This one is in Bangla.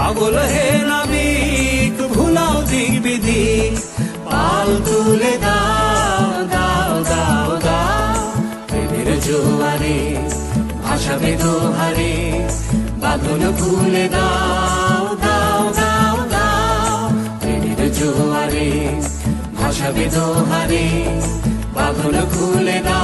পাগল হে নাবিক ভুলাও দিক বিধি পাল তুলে দাও দাও দাও দাও। প্রেমের জোয়ারে, ভাসাবে দোহারে, বাঁধন খুলে দাও দাও দাও দাও। প্রেমের জোয়ারে, ভাসাবে দোহারে, বাঁধন খুলে দাও।